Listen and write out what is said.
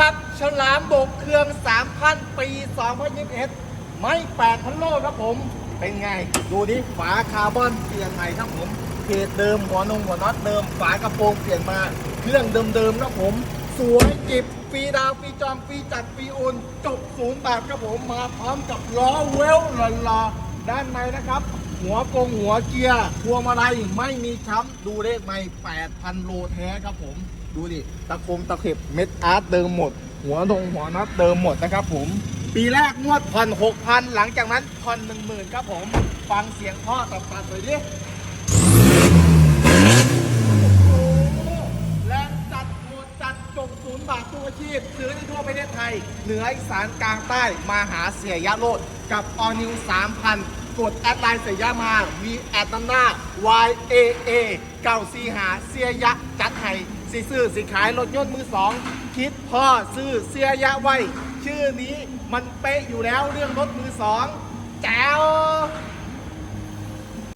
ครับฉลามบกเครื่อง 3,000 ปี 2021 ไม่8,000โลครับผม เป็นไง ดูดิฝาคาร์บอนเปลี่ยนใหม่ครับผมเพจเดิมหัวนงหัวน็อตเดิม ฝากระโปรงเปลี่ยนมา เครื่องเดิมๆครับผม สวยจิบฟรีดาวฟรีจองฟรีจัดฟรีโอนจบศูนย์บาทครับผมมาพร้อมกับล้อเวลหล่อ ด้านในนะครับ หัวกงหัวเกียร์พวงมาลัยไม่มีช้ำดูเลขไม่8,000 โลแท้ครับผม ดูดิ ตะคงตะเข็บเม็ดอาร์ตเดิมหมด หัวนงหัวน็อตเดิมหมดนะครับผม ปีแรกงวดผ่อน6,000 หลังจากนั้นผ่อน10,000 ครับผม ฟังเสียงพ่อตับตัดเลยดิและจัดหมดจัดจบศูนย์บาทตู้อาชีพซื้อได้ทั่วประเทศไทย เหนืออีสานกลางใต้ มาหาเสียยะโลด กับออนิว 3,000 กดแอดไลน์เสียยะมามีแอดนำหน้า Y A A เก่าซีหาเสียยะจัดให้สีซื้อสีขายรถยนต์มือสองคิดพ่อซื้อเสียยะไว้ ชื่อนี้มันเป๊ะอยู่แล้วเรื่องรถมือสองแจ๋ว